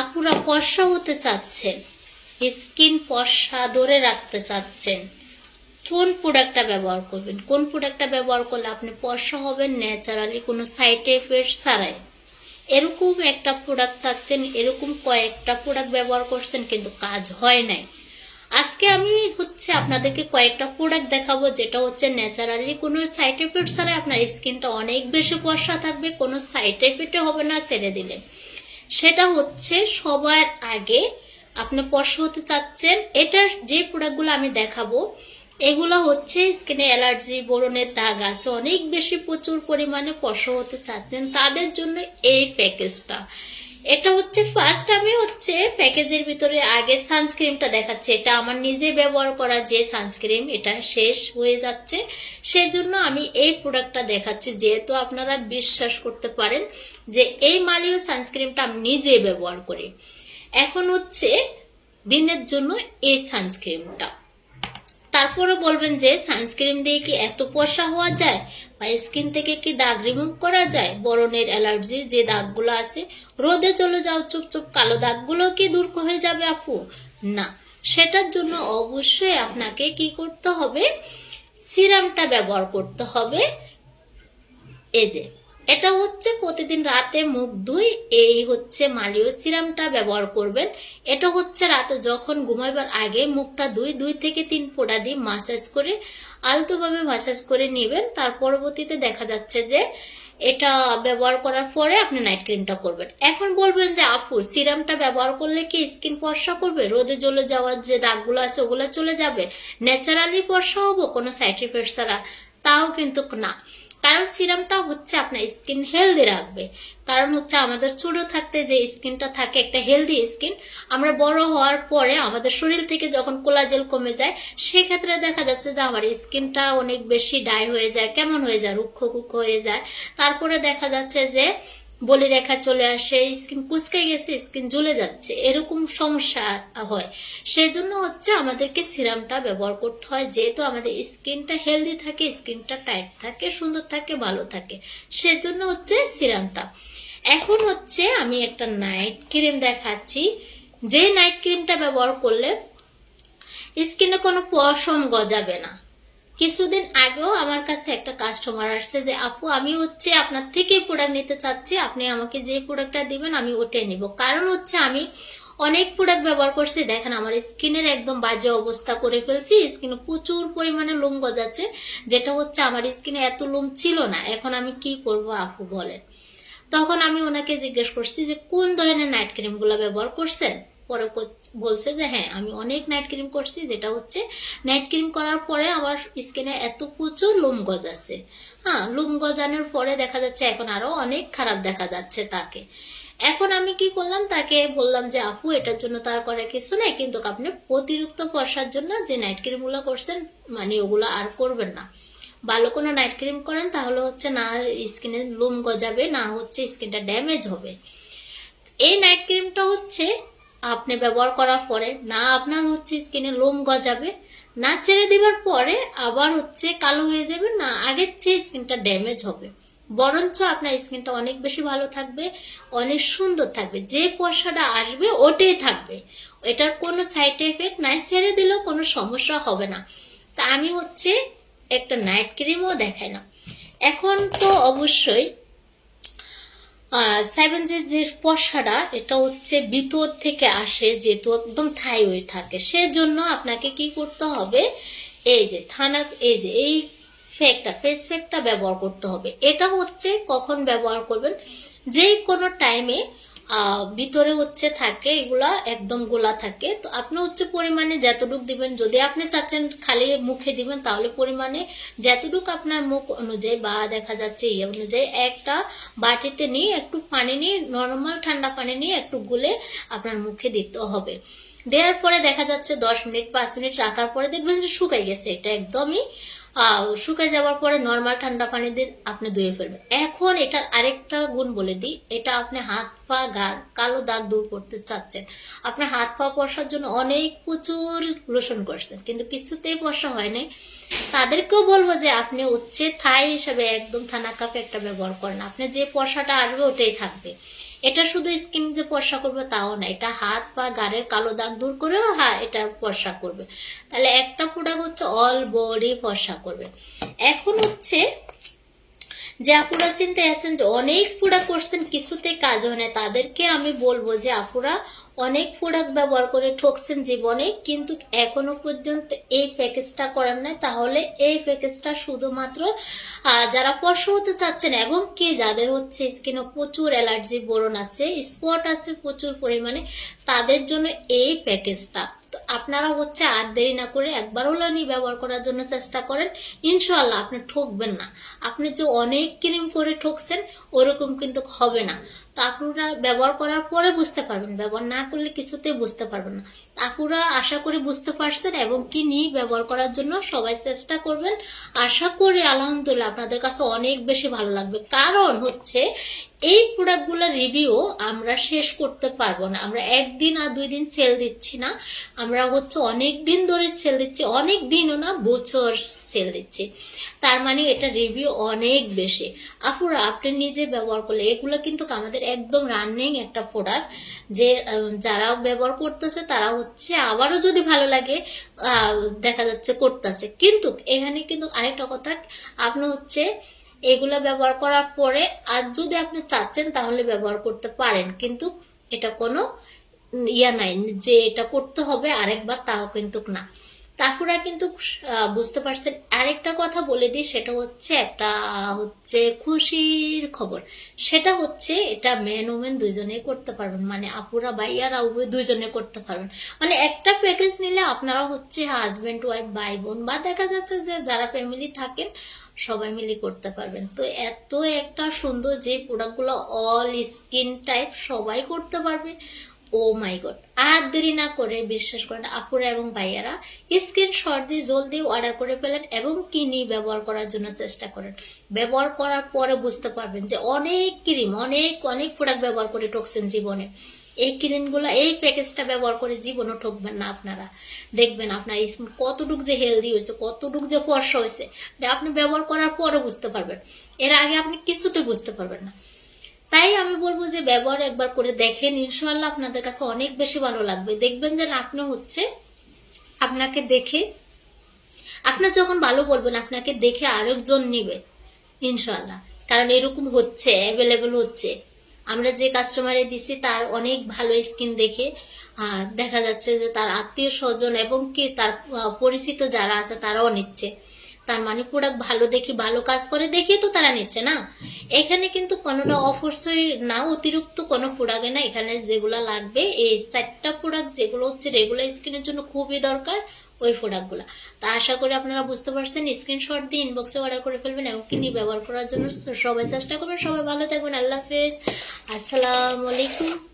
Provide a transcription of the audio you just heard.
আপুরা পশা হতে চাচ্ছেন। স্কিন পশা ধরে রাখতে চাচ্ছেন। কোন প্রোডাক্টটা ব্যবহার করবেন? কোন প্রোডাক্টটা ব্যবহার করলে আপনি পশা হবেন? ন্যাচারালি কোনো সাইড এফেক্ট ছাড়াই। এরকম একটা প্রোডাক্ট চাচ্ছেন, এরকম কয়েকটা প্রোডাক্ট ব্যবহার করছেন, কিন্তু কাজ হয় নাই। আজকে আমি হচ্ছে আপনাদেরকে কয়েকটা প্রোডাক্ট দেখাবো, যেটা হচ্ছে ন্যাচারালি কোনো সাইড এফেক্ট ছাড়াই আপনার স্কিনটা অনেক বেশি পশা থাকবে, কোনো সাইড এফেক্টে হবে না, ছেড়ে দিলে। সেটা হচ্ছে সবার আগে আপনি পশা হতে চাচ্ছেন এটা যে প্রোডাক্টগুলো আমি দেখাবো, এগুলো হচ্ছে স্কিনে অ্যালার্জি বরণের দাগ আছে, অনেক বেশি প্রচুর পরিমাণে পশ হতে চাচ্ছেন, তাদের জন্য এই প্যাকেজটা এটা হচ্ছে ফার্স্ট আমি হচ্ছে প্যাকেজের ভিতরে আগে সানস্ক্রিনটা দেখাচ্ছে। এটা আমার নিজে ব্যবহার করা যে সানস্ক্রিন এটা শেষ হয়ে যাচ্ছে। সেজন্য আমি এই প্রোডাক্টটা দেখাচ্ছি, যেহেতু আপনারা বিশ্বাস করতে পারেন যে এই মালিও সানস্ক্রিনটা আমি নিজে ব্যবহার করি। এখন হচ্ছে দিনের জন্য এই সানস্ক্রিনটা তারপরে বলবেন যে সানস্ক্রিন দিয়ে কি এত পয়সা হওয়া যায়? বা স্কিন থেকে কি দাগ রিমুভ করা যায়? বরণের অ্যালার্জির যে দাগগুলো আছে, রোদে চলে যাও চুপ চুপ কালো দাগগুলো কি দূর হয়ে যাবে আপু? না, সেটার জন্য অবশ্যই আপনাকে কি করতে হবে? সিরামটা ব্যবহার করতে হবে। এই যে এটা হচ্ছে প্রতিদিন রাতে মুখ ধুই, এই হচ্ছে মালিও সিরামটা ব্যবহার করবেন। এটা হচ্ছে রাতে যখন ঘুমাইবার আগে মুখটা দুই দুই থেকে তিন ফোঁটা দিয়ে মাসাজ করে আলতোভাবে মাসাজ করে নেবেন। তার পরবর্তীতে দেখা যাচ্ছে যে এটা ব্যবহার করার পরে আপনি নাইট ক্রিমটা করবেন। এখন বলবেন যে, আপু, সিরামটা ব্যবহার করলে কি স্কিন ফর্সা করবে? রোদে জ্বলে যাওয়ার যে দাগগুলো আছে ওগুলো চলে যাবে? ন্যাচারালি ফর্সা হব, কোনো সাইড ইফেক্ট ছাড়া। তাও কিন্তু না। কারণ সিরামটা হচ্ছে আপনার স্কিন হেলদি রাখবে। কারণ হচ্ছে আমাদের ছোট থাকতে যে স্কিনটা থাকে, একটা হেলদি স্কিন আমরা বড় হওয়ার পরে আমাদের শরীর থেকে যখন কোলাজেল কমে যায়, সেক্ষেত্রে দেখা যাচ্ছে যে আমার স্কিনটা অনেক বেশি ডাই হয়ে যায়, কেমন হয়ে যায়, রুক্ষ কুক্ষ হয়ে যায়। তারপরে দেখা যাচ্ছে যে বলি রেখা চলে আসে, স্কিন কুচকে গেছে, স্কিন জ্বলে যাচ্ছে, এরকম সমস্যা হয়। সেই জন্য হচ্ছে আমাদেরকে সিরামটা ব্যবহার করতে হয়, যেহেতু আমাদের স্কিনটা হেলদি থাকে, স্কিনটা টাইট থাকে, সুন্দর থাকে, ভালো থাকে, সেজন্য হচ্ছে সিরামটা। এখন হচ্ছে আমি একটা নাইট ক্রিম দেখাচ্ছি। যে নাইট ক্রিমটা ব্যবহার করলে স্কিনে কোনো পশম গজাবে না। কিছুদিন আগেও আমার কাছে একটা কাস্টমার আসছে যে, আপু, আমি হচ্ছে আপনার থেকে প্রোডাক্ট নিতে চাচ্ছি। আপনি আমাকে যে প্রোডাক্টটা দিবেন, আমি ওটাই নিব। কারণ হচ্ছে আমি অনেক প্রোডাক্ট ব্যবহার করছি। দেখেন, আমার স্কিনের একদম বাজে অবস্থা করে ফেলছি। স্কিনে প্রচুর পরিমাণে লোম গজাচ্ছে, যেটা হচ্ছে আমার স্কিনে এত লোম ছিল না। এখন আমি কি করব, আপু, বলেন। তখন আমি ওনাকে জিজ্ঞেস করছি যে, কোন ধরনের নাইট ক্রিমগুলো ব্যবহার করছেন? পরে বলছে যে হ্যাঁ আমি অনেক নাইট ক্রিম করছি, যেটা হচ্ছে নাইট ক্রিম করার পরে আমার স্কিনে এত প্রচুর লোম গজাচ্ছে। হ্যাঁ লোম গজানোর পরে দেখা যাচ্ছে এখন আরও অনেক খারাপ দেখা যাচ্ছে তাকে। এখন আমি কি করলাম, তাকে বললাম যে, আপু, এটার জন্য তার করে কিছু নেই, কিন্তু আপনি অতিরিক্ত পয়সার জন্য যে নাইট ক্রিমগুলো করছেন মানে ওগুলো আর করবেন না। ভালো কোনো নাইট ক্রিম করেন, তাহলে হচ্ছে না স্কিনে লোম গজাবে, না হচ্ছে স্কিনটা ড্যামেজ হবে। এই নাইট ক্রিমটা হচ্ছে আপনি ব্যবহার করার পরে, না আপনার হচ্ছে স্কিনে লোম গজাবে, না ছেড়ে দেবার পরে আবার হচ্ছে কালো হয়ে যাবে, না আগের চেয়ে স্কিনটা ড্যামেজ হবে। বরঞ্চ আপনার স্কিনটা অনেক বেশি ভালো থাকবে, অনেক সুন্দর থাকবে। যে পয়সাটা আসবে ওটাই থাকবে। এটার কোনো সাইড এফেক্ট নাই, ছেড়ে দিলেও কোনো সমস্যা হবে না। তা আমি হচ্ছে একটা নাইট ক্রিমও দেখাই না এখন তো অবশ্যই সেভেন যে যে পশাটা এটা হচ্ছে ভিতর থেকে আসে, যেহেতু একদম থাইওয়েড থাকে। সেজন্য আপনাকে কি করতে হবে, এই যে, থানা, এই যে, এই ফেকটা ফেস ফেকটা ব্যবহার করতে হবে। এটা হচ্ছে কখন ব্যবহার করবেন যে কোনো টাইমে ভিতরে হচ্ছে থাকে, এগুলা একদম গোলা থাকে। তো আপনি হচ্ছে পরিমাণে যতটুক দিবেন, যদি আপনি চাচ্ছেন খালি মুখে দিবেন, তাহলে পরিমাণে যতটুক আপনার মুখ অনুযায়ী বা দেখা যাচ্ছে ইয়ে অনুযায়ী একটা বাটিতে নিয়ে একটু পানি নিয়ে নর্মাল ঠান্ডা পানি নিয়ে একটু গুলে আপনার মুখে দিতে হবে। দেওয়ার পরে দেখা যাচ্ছে দশ মিনিট, পাঁচ মিনিট রাখার পরে দেখবেন যে শুকাই গেছে। এটা একদমই শুকায় যাওয়ার পরে নর্মাল ঠান্ডা পানি দিয়ে আপনি ধুয়ে ফেলবেন। এখন এটার আরেকটা গুণ বলে দিই, এটা আপনি হাত পা গার কালো দাগ দূর করতে চাচ্ছেন। আপনার হাত পা পশার জন্য অনেক প্রচুর লোশন করছেন, কিন্তু কিছুতেই পশা হয় নাই। তাদেরকেও বলব যে আপনি হচ্ছে থাই হিসাবে একদম থানা কাপে একটা ব্যবহার করেন। আপনি যে পশাটা আসবে ওটাই থাকবে। এটা শুধু স্কিন যে ফর্সা করবে তাও না, এটা হাত বা গাড়ের কালো দাগ দূর করেও হ্যাঁ এটা ফর্সা করবে। তাহলে একটা প্রোডাক্ট হচ্ছে অল বডি ফর্সা করবে। এখন হচ্ছে যে আপুরা চিন্তা আছেন যে অনেক প্রোডাক্ট করছেন কিছুতে কাজ হয় না। তাদেরকে আমি বলব যে আপুরা অনেক প্রোডাক্ট ব্যবহার করে ঠকছেন জীবনে, কিন্তু এখনও পর্যন্ত এই প্যাকেজটা করেন নাই। তাহলে এই প্যাকেজটা শুধুমাত্র যারা স্পর্শ হতে চাচ্ছেন এবং কে যাদের হচ্ছে স্কিনে প্রচুর অ্যালার্জি বোরন আছে স্পট আছে প্রচুর পরিমাণে, তাদের জন্য এই প্যাকেজটা। তো আপনারা হচ্ছে আর দেরি না করে একবার হলো নিয়ে ব্যবহার করার জন্য চেষ্টা করেন। ইনশাল্লাহ আপনি ঠকবেন না। আপনি যে অনেক ক্রিম করে ঠকছেন, ওরকম কিন্তু হবে না। আপনারা ব্যবহার করার পরে বুঝতে পারবেন। ব্যবহার না করলে কিছুতেই বুঝতে পারবেন না। আপনারা আশা করি বুঝতে পারছেন এবং কি নিয়ে ব্যবহার করার জন্য সবাই চেষ্টা করবেন। আশা করি, আলহামদুলিল্লাহ, আপনাদের কাছে অনেক বেশি ভালো লাগবে। কারণ হচ্ছে, এই প্রোডাক্টগুলোর রিভিউ আমরা শেষ করতে পারব না। আমরা একদিন আর দুই দিন সেল দিচ্ছি না। আমরা হচ্ছে অনেক দিন ধরে সেল দিচ্ছি। অনেক দিনও না, বছর সেল দিচ্ছি। তার মানে এটা রিভিউ অনেক বেশি। আপুরা, আপনি নিজে ব্যবহার করলে, এগুলো কিন্তু আমাদের একদম রানিং একটা প্রোডাক্ট যে যারা ব্যবহার করতেছে, তারা হচ্ছে আবারও যদি ভালো লাগে দেখা যাচ্ছে করতেছে। কিন্তু এখানে কিন্তু আরেকটা কথা, আপনি হচ্ছে এগুলো ব্যবহার করার পরে, আর যদি আপনি চাচ্ছেন, তাহলে ব্যবহার করতে পারেন। কিন্তু এটা কোনো ইয়া নাই যে এটা করতে হবে আরেকবার, তাও কিন্তু না। তারপরে কিন্তু বুঝতে পারছেন। আরেকটা কথা বলে দিই, সেটা হচ্ছে একটা, হচ্ছে খুশির খবর। সেটা হচ্ছে এটা ম্যান ওমেন দুইজনেই করতে পারবেন। মানে আপুরা, ভাইয়ারা উভয় দুজনে করতে পারবেন। মানে একটা প্যাকেজ নিলে আপনারা হচ্ছে হাজবেন্ড ওয়াইফ ভাই, বোন, বা দেখা যাচ্ছে যে যারা ফ্যামিলি থাকেন, সবাই মিলে করতে পারবেন। তো এত একটা সুন্দর যে প্রোডাক্টগুলো অল স্কিন টাইপ সবাই করতে পারবে। ও মাই গড। আর দেরি না করে বিশ্বাস করেন, আপুরা এবং ভাইয়ারা, স্ক্রিন শট দিয়ে জলদি অর্ডার করে ফেলেন এবং কিনি ব্যবহার করার জন্য চেষ্টা করেন। ব্যবহার করার পরে বুঝতে পারবেন যে অনেক ক্রিম, অনেক অনেক প্রোডাক্ট ব্যবহার করে ঠকছেন জীবনে। এই ক্রিমগুলো, এই প্যাকেজটা ব্যবহার করে জীবনও ঠকবেন না আপনারা। দেখবেন আপনার স্কিন কতটুক যে হেলদি হয়েছে, কতটুক যে ফর্সা হয়েছে। আপনি ব্যবহার করার পরে বুঝতে পারবেন। এর আগে আপনি কিছুতে বুঝতে পারবেন না। তাই আমি বলব যে ব্যবহার একবার করে দেখেন। ইনশাল্লাহ আপনাদের কাছে অনেক বেশি ভালো লাগবে। দেখবেন যে আপনি হচ্ছে আপনাকে দেখে আপনার যখন ভালো বলবেন, আপনাকে দেখে আরেকজন নিবে ইনশাল্লাহ কারণ এরকম হচ্ছে অ্যাভেলেবেল হচ্ছে। আমরা যে কাস্টমারে দিছি, তার অনেক ভালো স্কিন দেখে দেখা যাচ্ছে যে তার আত্মীয় স্বজন এবং কি, তার পরিচিত যারা আছে, তারাও নিচ্ছে। তার মানে প্রোডাক্ট ভালো দেখি, ভালো কাজ করে দেখে তো তারা নিচ্ছে না। এখানে কিন্তু কোনোটা অবশ্যই না অতিরিক্ত কোনো প্রোডাক্টে না, এখানে যেগুলো লাগবে, এই চারটা প্রোডাক্ট যেগুলো হচ্ছে রেগুলার স্কিনের জন্য খুবই দরকার, ওই প্রোডাক্টগুলো তা আশা করি আপনারা বুঝতে পারছেন স্ক্রিনশট দিয়ে ইনবক্সে অর্ডার করে ফেলবেন এবং কিনি ব্যবহার করার জন্য সবাই চেষ্টা করবেন। সবাই ভালো থাকবেন, আল্লাহ হাফেজ। আসসালামু আলাইকুম।